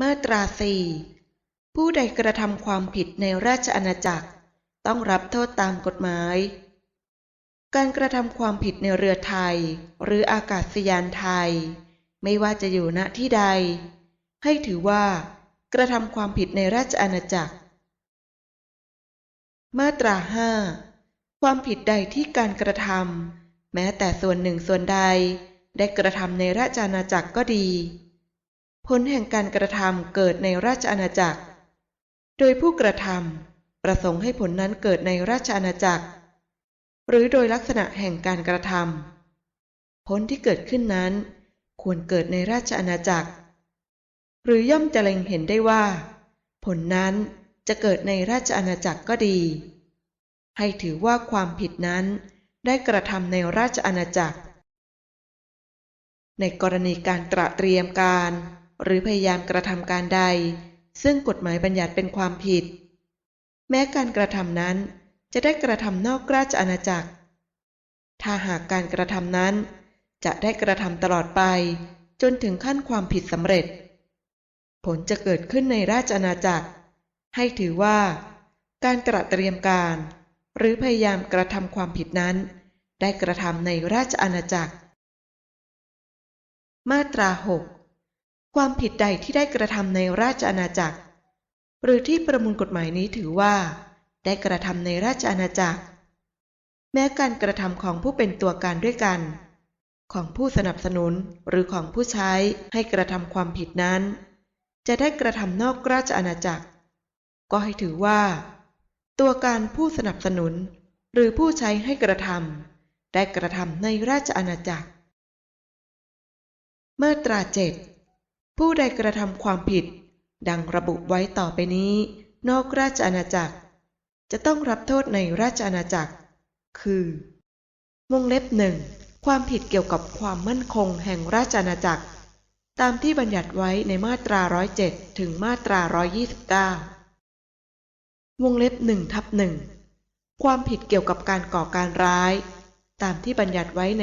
มาตราสี่ผู้ใดกระทำความผิดในราชอาณาจักร ต้องรับโทษตามกฎหมาย การกระทำความผิดในเรือไทย หรืออากาศยานไทย ไม่ว่าจะอยู่ณที่ใด ให้ถือว่า กระทำความผิดในราชอาณาจักร มาตราห้าความผิดใดที่การกระทำแม้แต่ส่วนหนึ่งส่วนใดได้กระทำในราชอาณาจักรก็ดี ผลแห่งการกระทำเกิดในราชอาณาจักร โดยผู้กระทำประสงค์ให้ผลนั้นเกิดในราชอาณาจักร หรือโดยลักษณะแห่งการกระทำผลที่เกิดขึ้นนั้น ควรเกิดในราชอาณาจักร หรือย่อมจะเล็งเห็นได้ว่า ผลนั้นจะเกิดในราชอาณาจักรก็ดี ให้ถือว่าความผิดนั้นได้กระทำในราชอาณาจักร ในกรณีการตระเตรียมการ หรือพยายามกระทำการใด ซึ่งกฎหมายบัญญัติเป็นความผิด แม้การกระทำนั้นจะได้กระทำนอกราชอาณาจักร ถ้าหากการกระทำนั้น จะได้กระทำตลอดไปจนถึงขั้นความผิดสำเร็จ ผลจะเกิดขึ้นในราชอาณาจักร ให้ถือว่า การตระเตรียมการ หรือพยายามกระทำความผิดนั้น ได้กระทำในราชอาณาจักร มาตราหก ความผิดใดที่ได้กระทำในราชอาณาจักร หรือที่ประมวลกฎหมายนี้ถือว่า ได้กระทำในราชอาณาจักร แม้การกระทำของผู้เป็นตัวการด้วยกัน ของผู้สนับสนุนหรือของผู้ใช้ให้กระทำความผิดนั้น จะได้กระทำนอกราชอาณาจักร ก็ให้ถือว่า ตัวการผู้สนับสนุน หรือผู้ใช้ให้กระทำได้กระทำในราชอาณาจักร มาตราเจ็ด ผู้ใดกระทำความผิด ดังระบุไว้ต่อไปนี้ นอกราชอาณาจักร จะต้องรับโทษในราชอาณาจักร คือวงเล็บหนึ่งความผิดเกี่ยวกับความมั่นคงแห่งราชอาณาจักร ตามที่บัญญัติไว้ในมาตรา 107 ถึงมาตรา 129 วงเล็บหนึ่งทับหนึ่งความผิดเกี่ยวกับการก่อการร้าย ตามที่บัญญัติไว้ใน